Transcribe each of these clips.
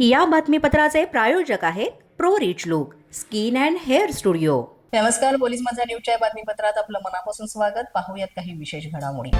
या बातमीपत्राचे प्रायोजक आहेत pro rich look skin and hair studio. नमस्कार पोलीस माझा न्यूजच्या बातमीपत्रात आपलं मनापासून स्वागत. पाहूयात काही विशेष घडामोडी.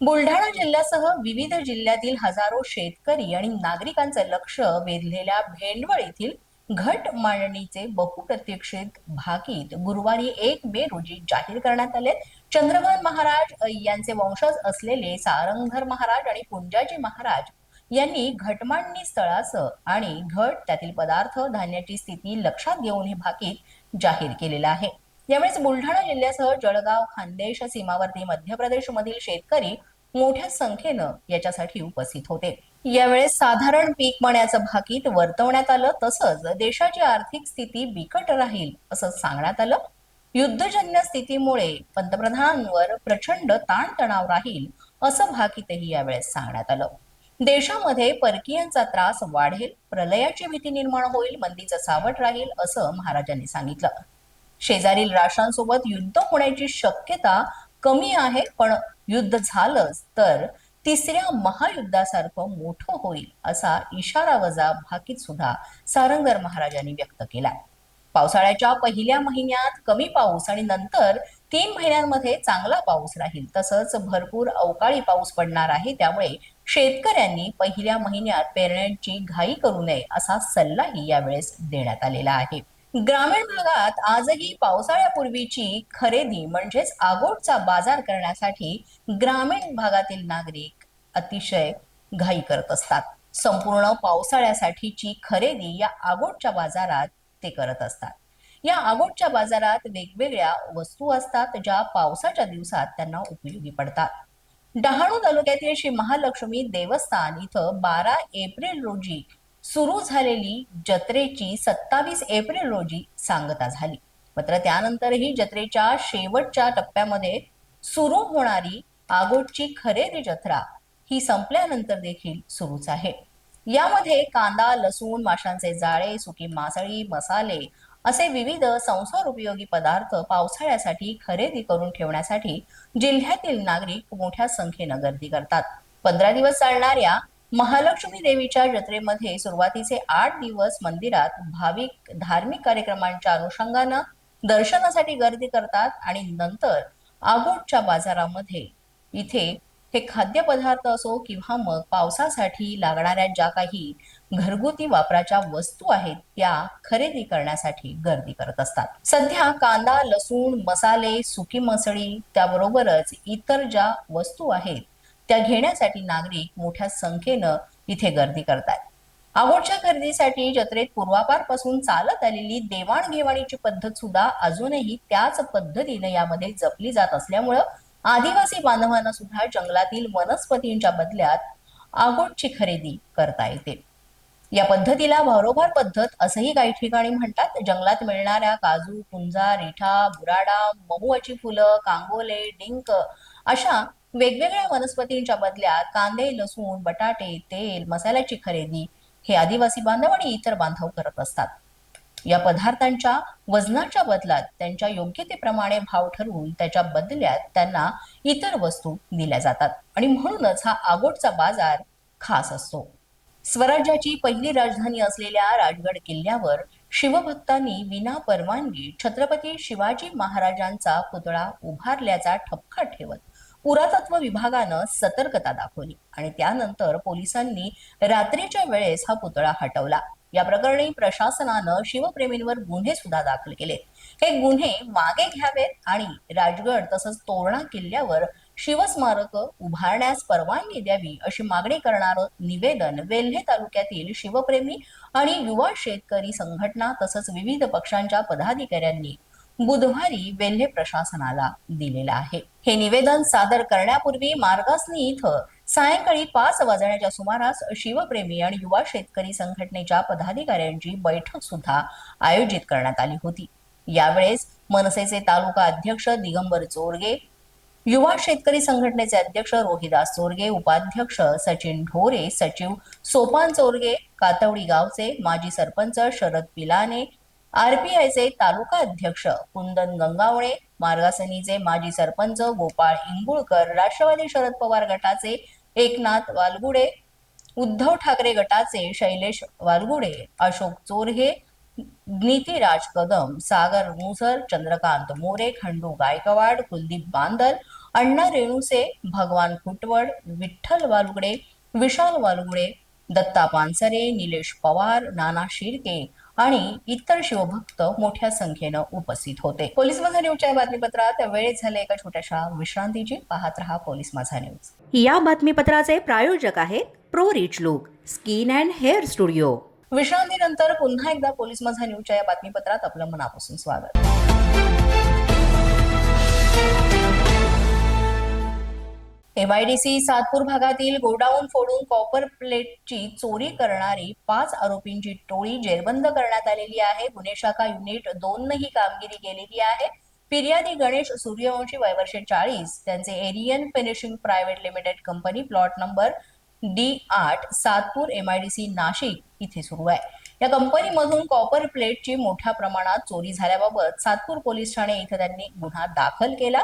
बुलढाणा जिल्ह्यासह विविध जिल्ह्यातील हजारो शेतकरी आणि नागरिकांचं लक्ष वेधलेल्या भेंडवळ येथील घट मांडणीचे बहुप्रतीक्षित भाकीत गुरुवारी एक मे रोजी जाहीर करण्यात आले चंद्रभान महाराज यांचे वंशज असलेले सारंगधर महाराज आणि पुंजाजी महाराज यांनी घटमांडणी स्थळाचं आणि घट त्यातील पदार्थ धान्याची स्थिती लक्षात घेऊन हे भाकीत जाहीर केलेलं आहे. यावेळेस बुलढाणा जिल्ह्यासह जळगाव खानदेश सीमावर्ती मध्य प्रदेश मधील शेतकरी मोठ्या संख्येनं याच्यासाठी उपस्थित होते. यावेळेस साधारण पीक मण्याचं भाकीत वर्तवण्यात आलं तसंच देशाची आर्थिक स्थिती बिकट राहील असं सांगण्यात आलं. युद्धजन्य स्थितीमुळे पंतप्रधानांवर प्रचंड ताणतणाव राहील असं भाकीतही यावेळेस सांगण्यात आलं. देशामध्ये परकीयांचा त्रास वाढेल प्रलयाची भीती निर्माण होईल मंदीचं सावट राहील असं महाराजांनी सांगितलं. शेजारील राष्ट्रांसोबत युद्ध होण्याची शक्यता कमी आहे पण युद्ध झालंच तर तिसऱ्या महायुद्धासारखं मोठं होईल असा इशारा वजा भाकीत सुद्धा सारंगर महाराजांनी व्यक्त केला पावसाळ्याच्या पहिल्या महिन्यात कमी पाऊस आणि नंतर तीन महिन्यांमध्ये चांगला पाऊस राहील तसंच भरपूर अवकाळी पाऊस पडणार आहे त्यामुळे शेतकऱ्यांनी पहिल्या महिन्यात पेरण्यांची घाई करू नये असा सल्लाही यावेळेस देण्यात आलेला आहे. ग्रामीण भागात आजही पावसाळ्यापूर्वीची खरेदी म्हणजेच आगोटचा बाजार करण्यासाठी ग्रामीण भागातील नागरिक अतिशय घाई करत असतात. संपूर्ण पावसाळ्यासाठीची खरेदी या आगोटच्या बाजारात ते करत असतात. या आगोटच्या बाजारात वेगवेगळ्या वस्तू असतात ज्या पावसाच्या दिवसात त्यांना उपयोगी पडतात. डहाणू तालुक्यातील श्री महालक्ष्मी देवस्थान इथं बारा एप्रिल रोजी सुरू झालेली जत्रेची सत्तावीस एप्रिल रोजी सांगता झाली. मात्र त्यानंतरही जत्रेच्या शेवटच्या टप्प्यामध्ये सुरू होणारी आगोटची खरेदी जत्रा ही संपल्यानंतर देखील सुरूच आहे. यामध्ये कांदा लसूण माशांचे जाळे सुकी मासळी मसाले असे विविध संसार उपयोगी पदार्थ पावसाळ्यासाठी खरेदी करून ठेवण्यासाठी जिल्ह्यातील नागरिक मोठ्या संख्येनं गर्दी करतात. पंधरा दिवस चालणाऱ्या महालक्ष्मी देवीच्या जत्रेमध्ये सुरुवातीचे आठ दिवस मंदिरात भाविक धार्मिक कार्यक्रमांच्या अनुषंगानं दर्शनासाठी गर्दी करतात आणि नंतर आगोटच्या बाजारामध्ये इथे हे खाद्यपदार्थ असो किंवा मग पावसासाठी लागणाऱ्या ज्या काही घरगुती वापराच्या वस्तू आहेत त्या खरेदी करण्यासाठी गर्दी करत असतात. सध्या कांदा लसूण मसाले सुकी मसळी त्याबरोबरच इतर ज्या वस्तू आहेत त्या घेण्यासाठी नागरिक मोठ्या संख्येनं इथे गर्दी करतात. आवडच्या खरेदीसाठी जत्रेत पूर्वापारपासून चालत आलेली देवाणघेवाणीची पद्धत सुद्धा अजूनही त्याच पद्धतीने यामध्ये जपली जात असल्यामुळं आदिवासी बांधवांना सुद्धा जंगलातील वनस्पतींच्या बदल्यात आगोटची खरेदी करता येते. या पद्धतीला भारोभार पद्धत असंही काही ठिकाणी म्हणतात. जंगलात मिळणाऱ्या काजू पुंजा रिठा बुराडा महुआची फुलं कांगोले डिंक अशा वेगवेगळ्या वनस्पतींच्या बदल्यात कांदे लसूण बटाटे तेल मसाल्याची खरेदी हे आदिवासी बांधव आणि इतर बांधव करत असतात. या पदार्थांच्या वजनाच्या बदलात त्यांच्या योग्यतेप्रमाणे भाव ठरवून त्याच्या बदल्यात त्यांना इतर वस्तू दिल्या जातात आणि म्हणूनच हा आगोटचा बाजार खास असतो. स्वराज्याची पहिली राजधानी असलेल्या राजगड किल्ल्यावर शिवभक्तांनी विना परवानगी छत्रपती शिवाजी महाराजांचा पुतळा उभारल्याचा ठपका ठेवत पुरातत्व विभागानं सतर्कता दाखवली आणि त्यानंतर पोलिसांनी रात्रीच्या वेळेस हा पुतळा हटवला. या प्रकरणी प्रशासनानं शिवप्रेमींवर गुन्हे सुद्धा दाखल केले. हे गुन्हे मागे घ्यावेत आणि राजगड तसंच तोरणा किल्ल्यावर शिवस्मारक उभारण्यास परवानगी द्यावी अशी मागणी करणारं निवेदन वेल्हे तालुक्यातील शिवप्रेमी आणि युवा शेतकरी संघटना तसंच विविध पक्षांच्या पदाधिकाऱ्यांनी बुधवारी वेल्हे प्रशासनाला दिलेलं आहे. हे निवेदन सादर करण्यापूर्वी मार्गासनी इथं सायंकाळी पाच वाजण्याच्या सुमारास शिवप्रेमी आणि युवा शेतकरी संघटनेच्या पदाधिकाऱ्यांची बैठक सुद्धा आयोजित करण्यात आली होती. यावेळेस मनसेचे तालुका अध्यक्ष दिगंबर चोरगे युवा शेतकरी संघटनेचे अध्यक्ष रोहिदास चोरगे उपाध्यक्ष सचिन ढोरे सचिव सोपान चोरगे कातवडी गावचे माजी सरपंच शरद पिलाने आरपीआयचे तालुका अध्यक्ष कुंदन गंगावळे मार्गासनीचे माजी सरपंच गोपाळ इंगुळकर राष्ट्रवादी शरद पवार गटाचे एकनाथ वालगुडे उद्धव ठाकरे गटाचे शैलेश वालगुडे अशोक चोरहे नीतीराज कदम सागर मुसर चंद्रकांत मोरे खंडू गायकवाड कुलदीप बांदल अण्णा रेणुसे भगवान खुटवड विठ्ठल वालगुडे विशाल वालगुडे दत्ता पानसरे निलेश पवार नाना शिर्के आणि इतर शिवभक्त मोठ्या संख्येनं उपस्थित होते. पोलीस माझा न्यूजच्या या बातमीपत्रात वेळेत झाले एका छोट्याशा विश्रांतीची. पाहत रहा पोलीस माझा न्यूज या बातमीपत्राचे प्रायोजक आहेत pro rich look skin and hair studio विश्रांतीनंतर पुन्हा एकदा पोलीस माझा न्यूजच्या या बातमीपत्रात आपलं मनापासून स्वागत. एमआयडीसी सातपूर भागातील गोडाऊन फोडून कॉपर प्लेटची चोरी करणारी पाच आरोपींची टोळी जेरबंद करण्यात आलेली आहे. गुन्हे शाखा युनिट दोन ही कामगिरी केलेली आहे. फिर्यादी गणेश सूर्यवंशी वयवर्षे चाळीस. त्यांचे Aryan finishing private limited company plot number D आठ सातपूर एमआयडीसी नाशिक इथे सुरू आहे. या कंपनीमधून कॉपर प्लेटची मोठ्या प्रमाणात चोरी झाल्याबाबत सातपूर पोलीस ठाणे इथे त्यांनी गुन्हा दाखल केला.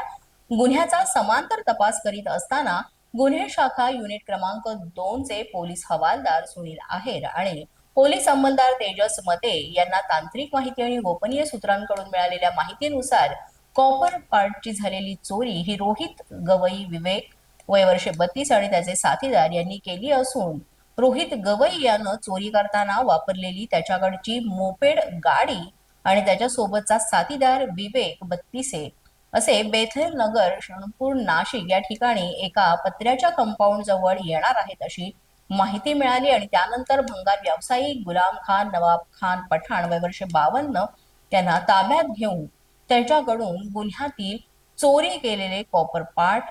गुन्ह्याचा समांतर तपास करीत असताना गुन्हे शाखा युनिट क्रमांक दोन चे पोलीस हवालदार सुनील आहेर आणि पोलीस अंमलदार तेजस मते यांना तांत्रिक माहिती आणि गोपनीय सूत्रांकडून मिळालेल्या माहितीनुसार कॉपर पार्टची झालेली चोरी ही रोहित गवई विवेक वयवर्षे बत्तीस आणि त्याचे साथीदार यांनी केली असून रोहित गवई यानं चोरी करताना वापरलेली त्याच्याकडची मोपेड गाडी आणि त्याच्यासोबतचा साथीदार विवेक बत्तीसे असे बेथेल नगर शणपूर नाशिक या ठिकाणी एका पत्र्याच्या कंपाऊंड जवळ येणार आहेत अशी माहिती मिळाली आणि त्यानंतर भंगार व्यावसायिक गुलाम खान नवाब खान पठाण वर्ष बावन्न त्यांना ताब्यात घेऊन त्याच्याकडून गुन्ह्यातील चोरी केलेले कॉपर पार्ट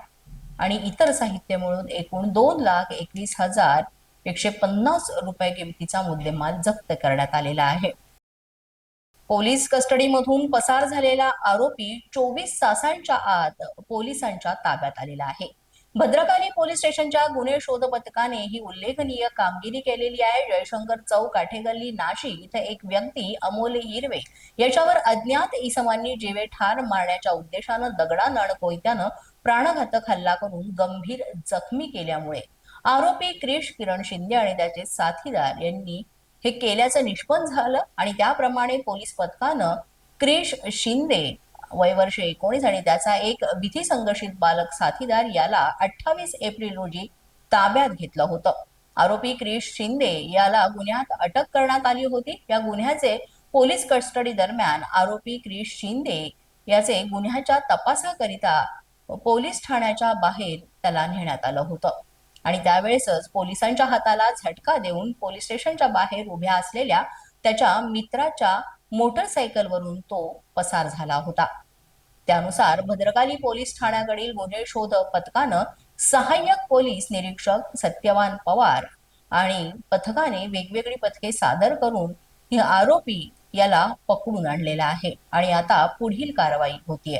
आणि इतर साहित्य मिळून एकूण दोन लाख एकवीस हजार एकशे पन्नास रुपये किमतीचा मुद्देमाल जप्त करण्यात आलेला आहे. पोलीस कस्टडीमधून पसार झालेला आरोपी चोवीस तासांच्या आत पोलिसांच्या ताब्यात आलेला आहे. भद्रकाली पोलीस स्टेशनच्या गुन्हे शोध पथकाने ही उल्लेखनीय कामगिरी केलेली आहे. जयशंकर चौक काठेगल्ली नाशिक इथे एक व्यक्ती अमोल हिरवे याच्यावर अज्ञात इसमांनी जीवे ठार मारण्याच्या उद्देशानं दगडानं कोयत्यानं प्राणघातक हल्ला करून गंभीर जखमी केल्यामुळे. आरोपी क्रिश किरण शिंदे आणि त्याचे साथीदार यांनी हे केल्याचं निष्पन्न झालं आणि त्याप्रमाणे पोलीस पथकानं क्रिश शिंदे वयवर्ष एकोणीस आणि त्याचा एक विधी संघर्षित बालक साथीदार याला अठ्ठावीस एप्रिल रोजी ताब्यात घेतलं होतं. आरोपी क्रिश शिंदे याला गुन्ह्यात अटक करण्यात आली होती. या गुन्ह्याचे पोलीस कस्टडी दरम्यान आरोपी क्रिश शिंदे याचे गुन्ह्याच्या तपासाकरिता पोलीस ठाण्याच्या बाहेर त्याला नेण्यात आलं होतं. आणि त्यावेळेसच पोलिसांच्या हाताला झटका देऊन पोलीस स्टेशनच्या बाहेर उभ्या असलेल्या त्याच्या मित्राच्या मोटरसायकलवरून तो पसार झाला होता. त्यानुसार भद्रकाली पोलीस ठाण्याकडील गुन्हे शोध पथकानं सहाय्यक पोलीस निरीक्षक सत्यवान पवार आणि पथकाने वेगवेगळी पथके सादर करून ही आरोपी याला पकडून आणलेला आहे आणि आता पुढील कारवाई होतीये.